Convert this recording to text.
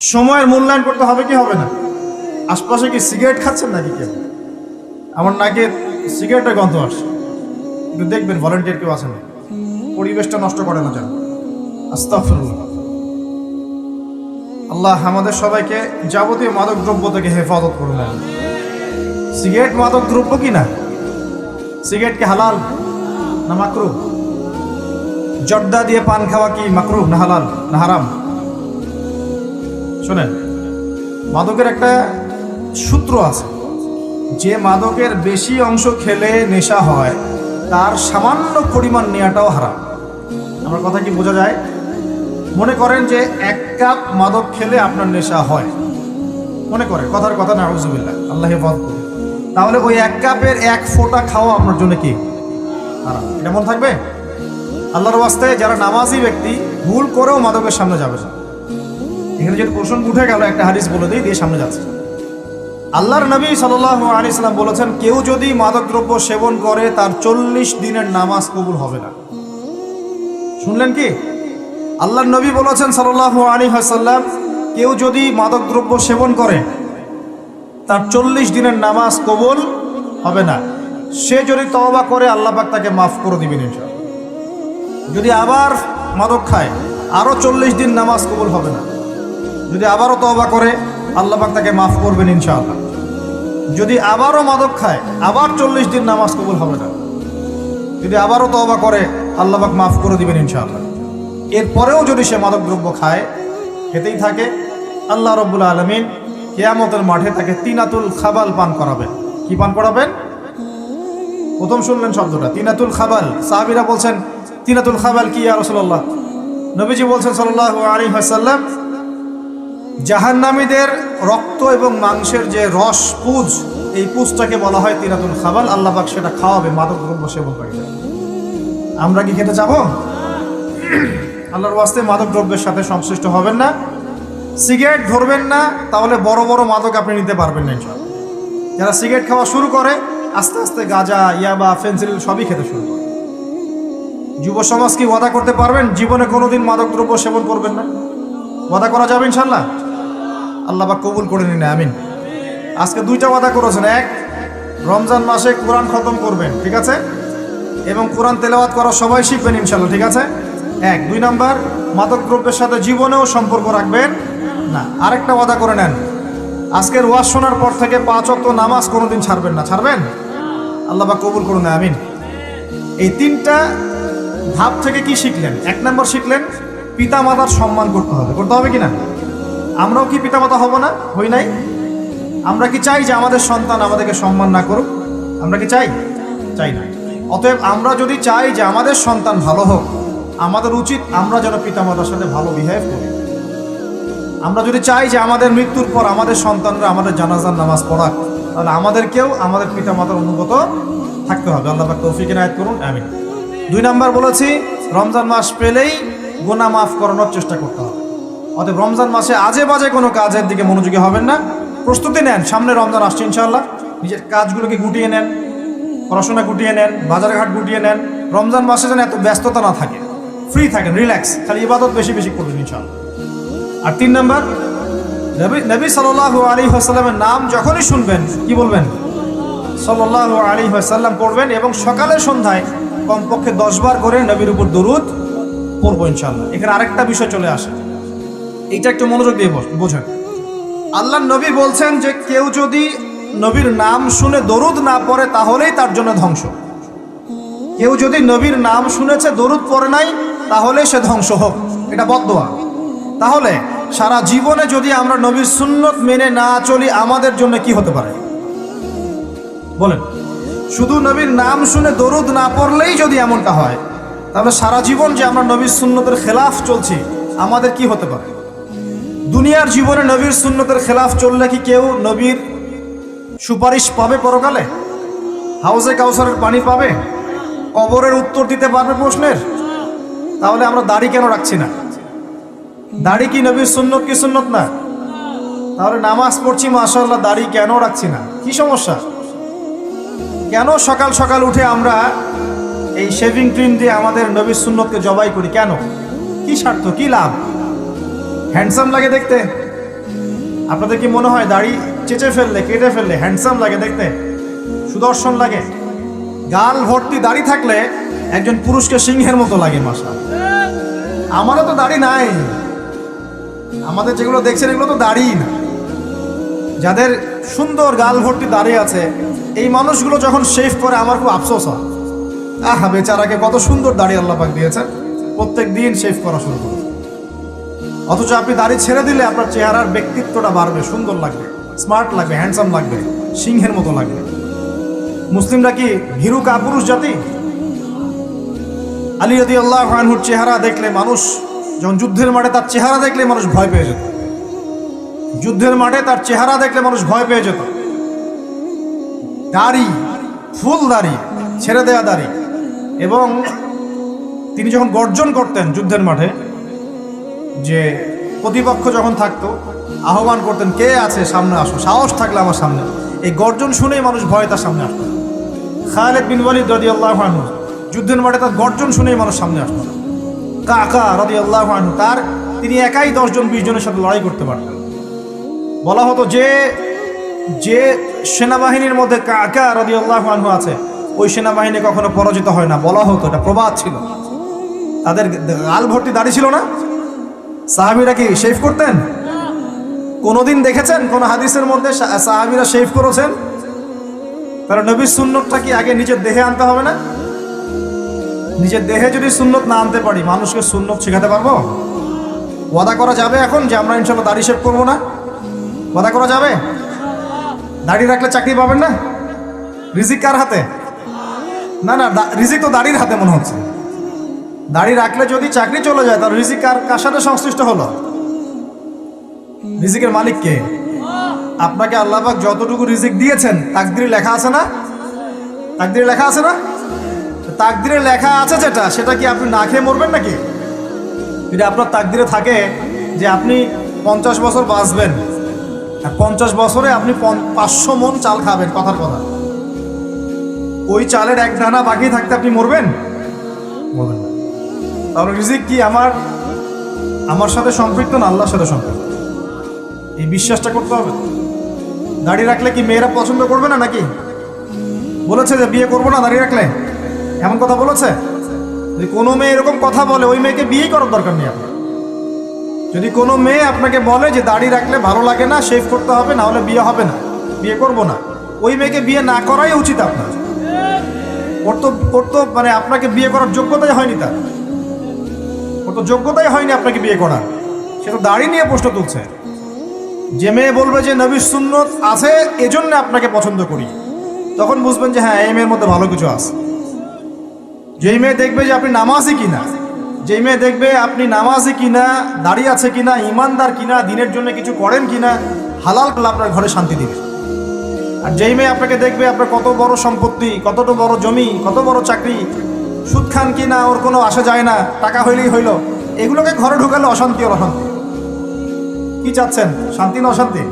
সময়ের মূল্যায়ন করতে হবে কি হবে না? আশপাশে কি সিগারেট খাচ্ছেন নাকি কেউ? আমার নাকে সিগারেটের গন্ধ আসছে। একটু দেখবেন ভলেন্টিয়ার কেউ আসেন পরিবেশটা নষ্ট করে না যেন। আস্তাফরুল্লাহ আল্লাহ আমাদের সবাইকে যাবতীয় মাদক দ্রব্য থেকে হেফাজত করুন। সিগারেট মাদক দ্রব্য কি না? সিগারেট কি হালাল না মাকরু জর্দা দিয়ে পান খাওয়া কি মাকরু না হালাল না হারাম? শোনেন, মাদকের একটা সূত্র আছে। যে মাদকের বেশি অংশ খেলে নেশা হয়, তার সামান্য পরিমাণ নেওয়াটাও হারাম। আমার কথা কি বোঝা যায়? মনে করেন যে এক কাপ মাদক খেলে আপনার নেশা হয়। মনে করে, কথার কথা না আউজুবিল্লাহ আল্লাহ করুন। তাহলে ওই এক কাপের এক ফোঁটা খাওয়া আপনার জন্য কি? হারাম। এটা মনে থাকবে? আল্লাহর ওয়াস্তে যারা নামাজি ব্যক্তি, ভুল করেও মাদকের সামনে যাবে না। এখানে যদি প্রশ্ন উঠে গেল, একটা হাদিস বলে দিই, দিয়ে সামনে যাচ্ছে। আল্লাহর নবী সাল্লাহ বলেছেন, কেউ যদি মাদকদ্রব্য সেবন করে, তার চল্লিশ দিনের নামাজ কবুল হবে না। শুনলেন কি? আল্লাহর নবী বলেছেন সাল্লাহ আলী হাসাল্লাম কেউ যদি মাদকদ্রব্য সেবন করে, তার চল্লিশ দিনের নামাজ কবুল হবে না। সে যদি তওবা করে, আল্লাহ পাক তাকে মাফ করে দিবেন যদি আবার মাদক খায় আরও চল্লিশ দিন নামাজ কবুল হবে না। যদি আবারও তওবা করে, আল্লাহ পাক তাকে মাফ করবেন ইনশাআল্লাহ। যদি আবারও মাদক খায়, আবার চল্লিশ দিন নামাজ কবুল হবে না। যদি আবারও তওবা করে, আল্লাহ পাক মাফ করে দিবেন ইনশাআল্লাহ। এরপরেও যদি সে মাদক দ্রব্য খায়, খেতেই থাকে, আল্লাহ রব্বুল আলমিন কেয়ামতের মাঠে তাকে তিনাতুল খাবাল পান করাবেন। কি পান করাবেন? প্রথম শুনলেন শব্দটা, তিনাতুল খাবাল। সাহাবিরা বলছেন, তিনাতুল খাবাল কি ইয়া রসল্লাহ নবীজি বলছেন সাল্লাহ আলী হাসাল্লাম জাহান্নামীদের রক্ত এবং মাংসের যে রস পুজ, এই পুজটাকে বলা হয় তিনাতুল খাবাল। আল্লাহ পাক সেটা খাওয়াবে, মাদক দ্রব্য সেবন করে। আমরা কি খেতে যাব আল্লাহর ওয়াস্তে মাদক দ্রব্যের সাথে সংশ্লিষ্ট হবেন না। সিগারেট ধরবেন না, তাহলে বড় বড় মাদক আপনি নিতে পারবেন না যারা সিগারেট খাওয়া শুরু করে, আস্তে আস্তে গাঁজা, ইয়াবা, ফেন্সিল সবই খেতে শুরু করে। যুব সমাজ কি ওয়াদা করতে পারবেন? জীবনে কোনোদিন মাদক দ্রব্য সেবন করবেন না। ওয়াদা করা যাবে ইনশাল্লাহ আল্লাহ বা কবুল করে নিন, আমিন। আজকে দুইটা ওয়াদা করেছেন। এক, রমজান মাসে কোরআন খতম করবেন, ঠিক আছে? এবং কোরআন তেলাওয়াত করা সবাই শিখবেন ইনশাল্লাহ ঠিক আছে? এক, দুই নাম্বার মাদক দ্রব্যের সাথে জীবনেও সম্পর্ক রাখবেন না। আরেকটা ওয়াদা করে নেন। আজকের ওয়াজ শোনার পর থেকে পাঁচ অক্ত নামাজ কোনোদিন ছাড়বেন না। ছাড়বেন? আল্লাহ বা কবুল করুন, আমিন। এই তিনটা ধাপ থেকে কি শিখলেন? এক নম্বর শিখলেন পিতা মাতার সম্মান করতে হবে। করতে হবে কি না? আমরাও কি পিতামাতা হব না? হই নাই? আমরা কি চাই যে আমাদের সন্তান আমাদেরকে সম্মান না করুক? আমরা কি চাই? চাই না। অতএব আমরা যদি চাই যে আমাদের সন্তান ভালো হোক, আমাদের উচিত আমরা যেন পিতামাতার সাথে ভালো বিহেভ করি। আমরা যদি চাই যে আমাদের মৃত্যুর পর আমাদের সন্তানরা আমাদের জানাজার নামাজ পড়াক, তাহলে আমাদেরকেও আমাদের পিতামাতার অনুগত থাকতে হবে। আল্লাহ তৌফিক আয়াত করুন আমি দুই নাম্বার বলেছি, রমজান মাস পেলেই গোনা মাফ করানোর চেষ্টা করতে হবে। অতএব রমজান মাসে আজে বাজে কোনো কাজের দিকে মনোযোগী হবেন না। প্রস্তুতি নেন, সামনে রমজান আসছে ইনশাল্লাহ নিজের কাজগুলোকে গুটিয়ে নেন, পড়াশোনা গুটিয়ে নেন, বাজারঘাট গুটিয়ে নেন। রমজান মাসে যেন এত ব্যস্ততা না থাকে। ফ্রি থাকেন রিল্যাক্স খালি ইবাদত বেশি বেশি করবেন ইনশাল্লাহ আর তিন নম্বর, নবী নবী সাল্লাহ আলী হাসাল্লামের নাম যখনই শুনবেন, কি বলবেন? সাল্লাহ আলী হাসাল্লাম পড়বেন এবং সকালে সন্ধ্যায় কমপক্ষে দশবার করে নবীর উপর দরুদ পড়ব ইনশাল্লাহ এখানে আরেকটা বিষয় চলে আসে। এইটা একটু মনোযোগ দিয়ে বোঝেন। আল্লাহ নবী বলছেন যে কেউ যদি নবীর নাম শুনে দরুদ না পড়ে, তাহলেই তার জন্য ধ্বংস। কেউ যদি নবীর নাম শুনেছে, দরুদ পড়ে নাই, তাহলে সে ধ্বংস হোক। এটা বদোয়া তাহলে সারা জীবনে যদি আমরা নবীর সুন্নত মেনে না চলি, আমাদের জন্য কি হতে পারে? বলেন। শুধু নবীর নাম শুনে দরুদ না পড়লেই যদি এমনটা হয়, তাহলে সারা জীবন যে আমরা নবীর সুন্নতের খেলাফ চলছি, আমাদের কি হতে পারে? দুনিয়ার জীবনে নবীর সুন্নতের খেলাফ চললে কি কেউ নবীর সুপারিশ পাবে পরকালে? হাউসে কাউসারের পানি পাবে? কবরের উত্তর দিতে পারবে প্রশ্নের? তাহলে আমরা দাড়ি কেন রাখছি না? দাড়ি কি নবীর সুন্নত কি সুন্নত না? তাহলে নামাজ পড়ছি মাশাল্লাহ দাড়ি কেন রাখছি না? কি সমস্যা? কেন সকাল সকাল উঠে আমরা এই শেভিং ক্রিম দিয়ে আমাদের নবীর সুন্নতকে জবাই করি? কেন? কি স্বার্থ, কি লাভ? হ্যান্ডসাম লাগে দেখতে। আপনাদের কি মনে হয় দাড়ি চেচে ফেললে, কেটে ফেললে হ্যান্ডসাম লাগে দেখতে? সুদর্শন লাগে। গাল ভর্তি দাড়ি থাকলে একজন পুরুষকে সিংহের মতো লাগে মাসা আমারও তো দাড়ি নাই। আমাদের যেগুলো দেখছেন, এগুলো তো দাড়ি না। যাদের সুন্দর গাল ভর্তি দাড়ি আছে, এই মানুষগুলো যখন শেভ করে, আমার খুব আফসোস হয়। আহা, বেচারাকে কত সুন্দর দাড়ি আল্লাহ পাক দিয়েছেন। প্রত্যেক দিন শেভ করা শুরু করুন অথচ আপনি দাড়ি ছেড়ে দিলে আপনার চেহারার ব্যক্তিত্বটা বাড়বে, সুন্দর লাগবে স্মার্ট লাগবে হ্যান্ডসাম লাগবে, সিংহের মতো লাগবে। মুসলিমরা কি ভীরু কাপুরুষ জাতি? আলী রদি আল্লাহ আনহুর চেহারা দেখলে মানুষ, যখন যুদ্ধের মাঠে তার চেহারা দেখলে মানুষ ভয় পেয়ে যেত। যুদ্ধের মাঠে তার চেহারা দেখলে মানুষ ভয় পেয়ে যেত। দাড়ি, ফুল দাড়ি, ছেড়ে দেওয়া দাড়ি। এবং তিনি যখন গর্জন করতেন যুদ্ধের মাঠে যে প্রতিপক্ষ যখন থাকতো, আহ্বান করতেন, কে আছে সামনে আসো? সাহস থাকলে আমার সামনে এই গর্জন শুনেই মানুষ ভয় তার সামনে আসতো। খালেদ বিন ওয়ালিদ রদি আল্লাহ আনহু, যুদ্ধের মাঠে তার গর্জন শুনেই মানুষ সামনে আসতো। কাকা রদি আল্লাহ আনহু, তার তিনি একাই দশজন, বিশ জনের সাথে লড়াই করতে পারতেন। বলা হতো যে যে সেনাবাহিনীর মধ্যে কাকা রদি আল্লাহ আনহু আছে, ওই সেনাবাহিনী কখনো পরাজিত হয় না। বলা হতো, এটা প্রবাদ ছিল। তাদের গাল ভর্তি দাঁড়িয়ে ছিল না। সাহাবিরা কি শেভ করতেন? কোনোদিন দেখেছেন? কোন হাদিসের মধ্যে সাহাবিরা শেভ করেছেন? তারা নবীর সুন্নতটা কি আগে নিজের দেহে আনতে হবে না? নিজের দেহে যদি সুন্নত না আনতে পারি, মানুষকে সুন্নত শেখাতে পারব? ওয়াদা করা যাবে এখন যে আমরা ইনশাল্লাহ দাড়ি শেভ করব না? ওয়াদা করা যাবে? দাড়ি রাখলে চাকরি পাবেন না? রিজিক কার হাতে? না না রিজিক তো দাড়ির হাতে মনে হচ্ছে। দাড়ি রাখলে যদি চাকরি চলে যায়, তার রিজিক কার কার সাথে সংশ্লিষ্ট হলো? রিজিকের মালিক কে? আপনাকে আল্লাহবাক যতটুকু রিজিক দিয়েছেন, তাকদিরে লেখা আছে না? তাকদিরে লেখা আছে না? তাকদিরে লেখা আছে যেটা, সেটা কি আপনি না খেয়ে মরবেন নাকি? যদি আপনার তাকদিরে থাকে যে আপনি পঞ্চাশ বছর বাঁচবেন, আর পঞ্চাশ বছরে আপনি পাঁচশো মন চাল খাবেন, কথার কথা। ওই চালের এক দানা বাকি থাকতে আপনি মরবেন? মরবেন তাহলে রিজিক কি? আমার আমার সাথে সম্পৃক্ত না আল্লাহর সাথে সম্পৃক্ত? এই বিশ্বাসটা করতে হবে। দাড়ি রাখলে কি মেয়েরা পছন্দ করবে না নাকি? বলেছে যে বিয়ে করব না দাড়ি রাখলে। এমন কথা বলেছে? যদি কোনো মেয়ে এরকম কথা বলে, ওই মেয়েকে বিয়ে করার দরকার নেই আপনার। যদি কোনো মেয়ে আপনাকে বলে যে দাড়ি রাখলে ভালো লাগে না শেভ করতে হবে, না হলে বিয়ে হবে না, বিয়ে করব না, ওই মেয়েকে বিয়ে না করাই উচিত আপনার। ওর তো ওর তো মানে আপনাকে বিয়ে করার যোগ্যতাই হয়নি তার। তো যোগ্যতাই হয়নি আপনাকে বিয়ে করার। সে তো দাড়ি নিয়ে প্রশ্ন তুলছে। যে মেয়ে বলবে যে নবীর সুন্নত আছে, এজন্য আপনাকে পছন্দ করি। তখন বুঝবেন যে হ্যাঁ এই মেয়ের মধ্যে ভালো কিছু আছে। যেই মেয়ে দেখবে যে আপনি নামাজি কিনা, যেই মেয়ে দেখবে আপনি নামাজি কিনা দাঁড়িয়ে আছে কিনা ইমানদার কিনা, দিনের জন্য কিছু করেন কিনা, হালাল করলে আপনার ঘরে শান্তি দিবে। আর যেই মেয়ে আপনাকে দেখবে আপনার কত বড় সম্পত্তি, কতটা বড় জমি, কত বড় চাকরি সুদ খান কি না, ওর কোনো আসা যায় না, টাকা হইলেই হইল। এগুলোকে ঘরে ঢুকালে অশান্তি অশান্তি। কি চাচ্ছেন? শান্তি না অশান্তি?